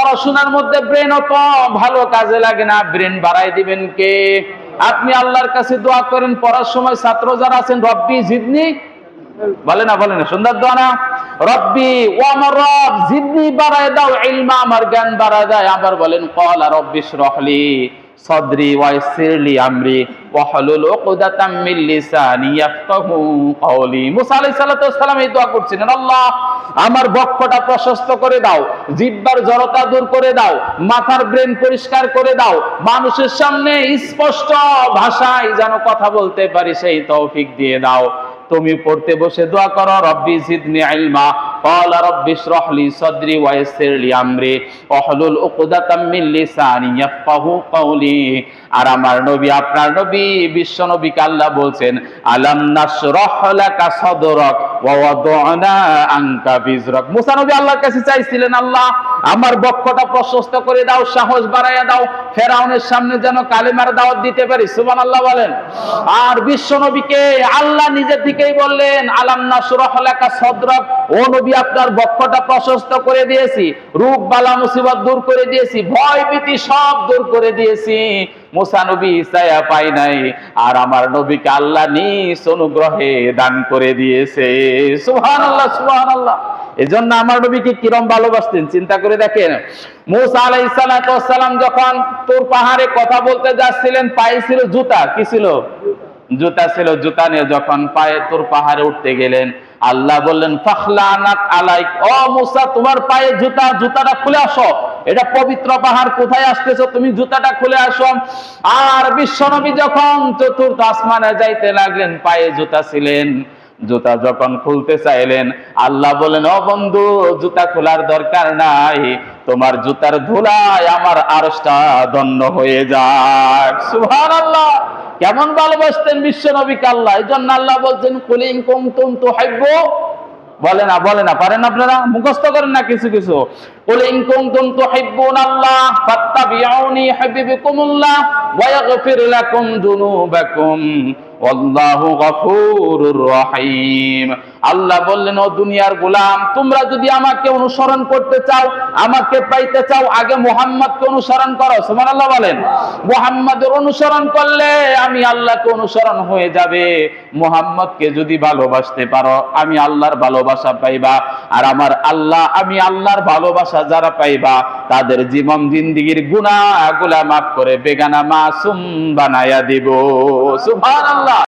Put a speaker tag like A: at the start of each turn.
A: পড়াশোনার মধ্যে ব্রেন অত ভালো কাজে লাগে না ব্রেন বাড়াই দিবেন কে? আপনি আল্লাহর কাছে দোয়া করেন, পড়ার সময় ছাত্র যারা আছেন, রব্বি জিদনি। বলে না বলে না, সুন্দর দোয়া না। রব্বি, ও আমার রব জিদ্দি বাড়ায় দাও, ইলমা আমার জ্ঞান বাড়ায় দেয়। আবার বলেন কলা রব্বিশ রহলি সদরি ওয়াইসিরলি আমরি ওয়াহলুল উকদাতাম মিন লিসানি ইয়াফকাহু কওলি। মুসা আলাইহিস সালাতু ওয়াসসালাম এই দোয়া করছিলেন, আল্লাহ, আমার বক্ষটা প্রশস্ত করে দাও জিহ্বার জড়তা দূর করে দাও, মাথার ব্রেন পরিষ্কার করে দাও, মানুষের সামনে স্পষ্ট ভাষায় যেন কথা বলতে পারি, সেই তৌফিক দিয়ে দাও। তুমি পড়তে বসে দোয়া করো রব্বি জিদনি ইলমা قال رب اشرح لي صدري ويسر لي امري واحلل عقدة من لساني يفقهوا قولي আর আমার নবী আপনার নবী বিশ্ব নবীকে আল্লাহ বলছেন আলাম নাশরাহ লাকা সাদরাক আল্লাহর কাছে চাইছিলেন, আল্লাহ, আমার বক্ষটা প্রশস্ত করে দাও, সাহস বাড়াইয়া দাও, ফেরাউনের সামনে যেন কালিমার দাওয়াত দিতে পারি। সুবহানাল্লাহ বলেন। আর বিশ্ব নবীকে আল্লাহ নিজে থেকেই বললেন, আলাম নাশরাহ লাকা সাদরাক, ও নবী, আপনার বক্ষটা প্রশস্ত করে দিয়েছি, রূপ, বালা, মুসিবত দূর করে দিয়েছি ভয় ভীতি সব দূর করে দিয়েছি। মুসা নবী ইসায়া পাই নাই। আর আমার নবীকে আল্লাহ নিজ অনুগ্রহে দান করে দিয়েছে। সুহান আল্লাহ সুহান আল্লাহ এজন্য আমার নবীকে কিরম ভালোবাসতেন, চিন্তা করে দেখেন। মুসা আলাই সালাম যখন তোর পাহাড়ে কথা বলতে যাচ্ছিলেন, পায়ে ছিল জুতা, কি ছিল? জুতা ছিল, জুতা নিয়ে যখন পায়ে তোর পাহাড়ে উঠতে গেলেন, আল্লাহ বললেন ফাখলানাক আলাইক। ও মুসা, তোমার পায়ে জুতা, জুতাটা খুলে আসো। এটা পবিত্র পাহাড়, কোথায় আসতেছো? তুমি জুতাটা খুলে আসো। আর বিশ্বনবী যখন চতুর্থ আসমানে যাইতে লাগলেন, পায়ে জুতা ছিলেন। জুতা যখন খুলতে চাইলেন, আল্লাহ বলেন, ও বন্ধু, জুতা খোলার দরকার নাই। তোমার জুতার ধুলায় আমার আরসটা দণ্ড হয়ে যায় সুহান আল্লাহ কেমন ভালোবাসতেন বিশ্ব নবীকে আল্লাহ। এই জন্য আল্লাহ বলছেন কুলিং কুমতুম তো হাইব্য বলে না বলে না, পারেন আপনারা? মুখস্থ করেন না কিছু কিছু। কুলিং কুমতুম তো হাইব্বুন আল্লাহ ফাত্তাবিউনি হাবিবিকুমুল্লাহ ওয়া ইয়াগফির লাকুম দুনুবাকুম। আল্লাহু আল্লাহ বললেন, ও দুনিয়ার গোলাম, তোমরা যদি আমাকে অনুসরণ করতে চাও, আমাকে পাইতে চাও, আগে অনুসরণ করো। সুবহানাল্লাহ বলেন। মুহাম্মাদের অনুসরণ করলে আমি আল্লাহকে অনুসরণ হয়ে যাবে। যদি ভালোবাসতে পারো, আমি আল্লাহর ভালোবাসা পাইবা। আর আমার আল্লাহ, আমি আল্লাহর ভালোবাসা যারা পাইবা, তাদের জীবন জিন্দিগির গুনাহগুলা মাফ করে বেগানা মাসুম বানায়া দিব।